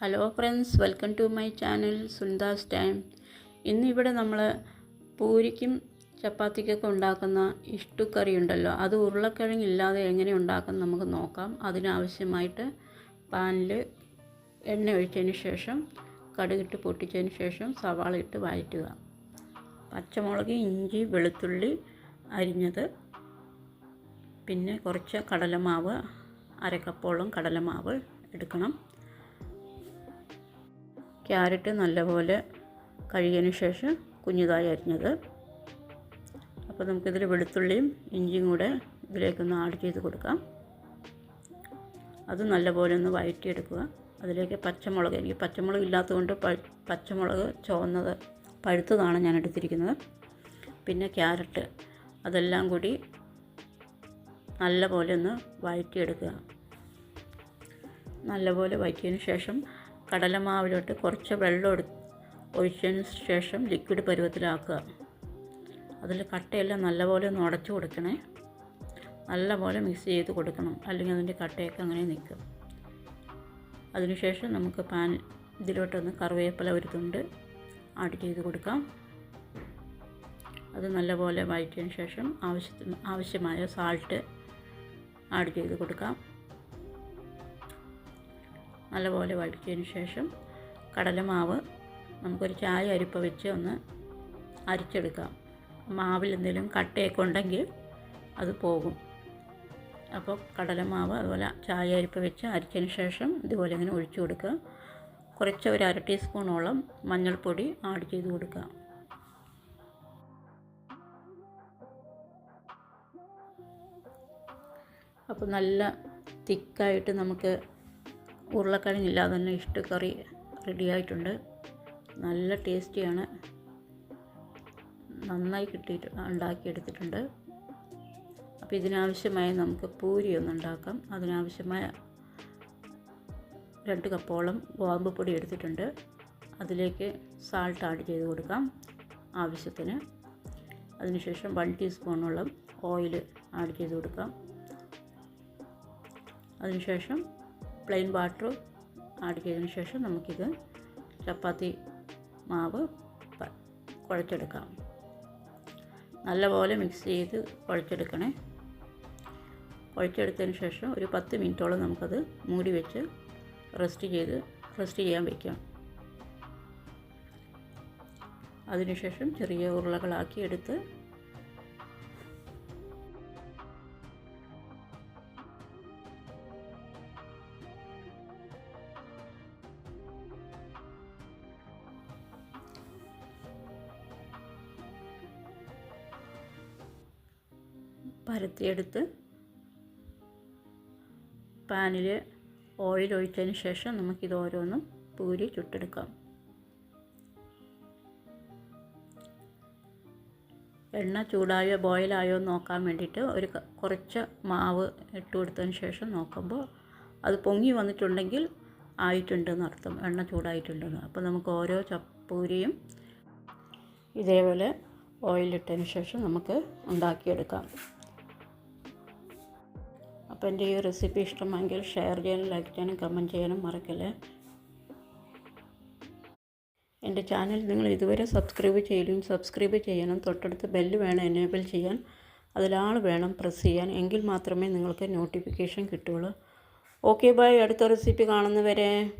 Hello friends welcome to my channel Sundas time. ഇന്നിവിടെ നമ്മൾ പൂരിക്കും ചപ്പാത്തിക്കൊക്കെ ഉണ്ടാക്കുന്ന ഇഷ്ടുക്കറി ഉണ്ടല്ലോ. അത് ഉരുളക്കിഴങ്ങില്ലാതെ എങ്ങനെ ഉണ്ടാക്കാം നമുക്ക് നോക്കാം. അതിനാവശ്യമായിട്ട് പാനിൽ എണ്ണ ഒഴിച്ചതിന് ശേഷം കടുകിട്ട് പൊട്ടിച്ചതിന് ശേഷം സവാള ഇട്ട് വഴറ്റുക. പച്ചമുളക് ഇഞ്ചി വെളുത്തുള്ളി അരിഞ്ഞത്. പിന്നെ കുറച്ച് കടലമാവ് അരക്കപ്പോളം കടലമാവ് എടുക്കണം. ക്യാരറ്റ് നല്ലപോലെ കഴുകിയതിന് ശേഷം കുഞ്ഞിതായി അരിഞ്ഞത്. അപ്പോൾ നമുക്കിതിൽ വെളുത്തുള്ളിയും ഇഞ്ചിയും കൂടെ ഇതിലേക്കൊന്ന് ആഡ് ചെയ്ത് കൊടുക്കാം. അത് നല്ലപോലെ ഒന്ന് വഴറ്റിയെടുക്കുക. അതിലേക്ക് പച്ചമുളക് എനിക്ക് പച്ചമുളക് ഇല്ലാത്തതുകൊണ്ട് പച്ചമുളക് ചുവന്നത് പഴുത്തതാണ് ഞാൻ എടുത്തിരിക്കുന്നത്. പിന്നെ ക്യാരറ്റ് അതെല്ലാം കൂടി നല്ലപോലെ ഒന്ന് വഴറ്റിയെടുക്കുക. നല്ലപോലെ വഴറ്റിയതിന് ശേഷം കടലമാവിലോട്ട് കുറച്ച് വെള്ളം എടു ഒഴിച്ചതിന് ശേഷം ലിക്വിഡ് പരുവത്തിലാക്കുക. അതിൽ കട്ടയെല്ലാം നല്ലപോലെ ഒന്ന് ഉടച്ചു കൊടുക്കണേ. നല്ലപോലെ മിക്സ് ചെയ്ത് കൊടുക്കണം. അല്ലെങ്കിൽ അതിന്റെ കട്ടയൊക്കെ അങ്ങനെ നിൽക്കും. അതിനുശേഷം നമുക്ക് പാൻ ഇതിലോട്ടൊന്ന് കറിവേപ്പില ഒരു തുണ്ട് ആഡ് ചെയ്ത് കൊടുക്കാം. അത് നല്ലപോലെ വഴറ്റിയതിന് ശേഷം ആവശ്യത്തിന് ആവശ്യമായ സാൾട്ട് ആഡ് ചെയ്ത് കൊടുക്കാം. നല്ലപോലെ വഴറ്റിയതിന് ശേഷം കടലമാവ് നമുക്കൊരു ചായ അരിപ്പ വെച്ച് ഒന്ന് അരിച്ചെടുക്കാം. മാവിൽ എന്തെങ്കിലും കട്ടയൊക്കെ ഉണ്ടെങ്കിൽ അത് പോകും. അപ്പോൾ കടലമാവ് അതുപോലെ ചായ അരിപ്പ വെച്ച് അരിച്ചതിന് ശേഷം ഇതുപോലെ ഇങ്ങനെ ഒഴിച്ചു കൊടുക്കുക. കുറച്ച് ഒരു അര ടീസ്പൂണോളം മഞ്ഞൾപ്പൊടി ആഡ് ചെയ്ത് കൊടുക്കുക. അപ്പോൾ നല്ല തിക്കായിട്ട് നമുക്ക് ഉരുളക്കിഴങ്ങില്ലാതെ തന്നെ ഇഷ്ടക്കറി റെഡി ആയിട്ടുണ്ട് നല്ല ടേസ്റ്റിയാണ്. നന്നായി കിട്ടിയിട്ട് ഉണ്ടാക്കിയെടുത്തിട്ടുണ്ട്. അപ്പോൾ ഇതിനാവശ്യമായി നമുക്ക് പൂരി ഒന്ന് ഉണ്ടാക്കാം. അതിനാവശ്യമായ രണ്ട് കപ്പോളം ഗോതമ്പ് പൊടി എടുത്തിട്ടുണ്ട്. അതിലേക്ക് സാൾട്ട് ആഡ് ചെയ്ത് കൊടുക്കാം ആവശ്യത്തിന്. അതിനുശേഷം വൺ ടീസ്പൂണോളം ഓയിൽ ആഡ് ചെയ്ത് കൊടുക്കാം. അതിനുശേഷം പ്ലെയിൻ വാട്ടർ ആഡ് ചെയ്തതിന് ശേഷം നമുക്കിത് ചപ്പാത്തി മാവ് കുഴച്ചെടുക്കാം. നല്ലപോലെ മിക്സ് ചെയ്ത് കുഴച്ചെടുക്കണേ. കുഴച്ചെടുത്തതിന് ശേഷം ഒരു പത്ത് മിനിറ്റോളം നമുക്കത് മൂടി വെച്ച് റെസ്റ്റ് ചെയ്ത് റെസ്റ്റ് ചെയ്യാൻ വയ്ക്കാം അതിനുശേഷം ചെറിയ ഉരുളകളാക്കി എടുത്ത് പരത്തിയെടുത്ത് പാനിൽ ഓയിൽ ഒഴിച്ചതിന് ശേഷം നമുക്കിത് ഓരോന്നും പൂരി ചുട്ടെടുക്കാം. എണ്ണ ചൂടായോ ബോയിലായോ നോക്കാൻ വേണ്ടിയിട്ട് ഒരു കുറച്ച് മാവ് ഇട്ട് കൊടുത്തതിന് ശേഷം നോക്കുമ്പോൾ അത് പൊങ്ങി വന്നിട്ടുണ്ടെങ്കിൽ ആയിട്ടുണ്ടെന്ന് അർത്ഥം. എണ്ണ ചൂടായിട്ടുണ്ടെന്ന്. അപ്പോൾ നമുക്ക് ഓരോ ചപ്പൂരിയും ഇതേപോലെ ഓയിലിട്ടതിന് ശേഷം നമുക്ക് ഉണ്ടാക്കിയെടുക്കാം. അപ്പോൾ എന്റെ ഈ റെസിപ്പി ഇഷ്ടമെങ്കിൽ ഷെയർ ചെയ്യാനും ലൈക്ക് ചെയ്യാനും കമന്റ് ചെയ്യാനും മറക്കല്ലേ. എന്റെ ചാനൽ നിങ്ങൾ ഇതുവരെ സബ്സ്ക്രൈബ് ചെയ്യലും സബ്സ്ക്രൈബ് ചെയ്യണം. തൊട്ടടുത്ത് ബെല്ല് വേണം എനേബിൾ ചെയ്യാൻ. അതിലാൾ വേണം പ്രസ് ചെയ്യാൻ. എങ്കിൽ മാത്രമേ നിങ്ങൾക്ക് നോട്ടിഫിക്കേഷൻ കിട്ടുകയുള്ളൂ. ഓക്കെ ബൈ അടുത്ത റെസിപ്പി കാണുന്നവരെ.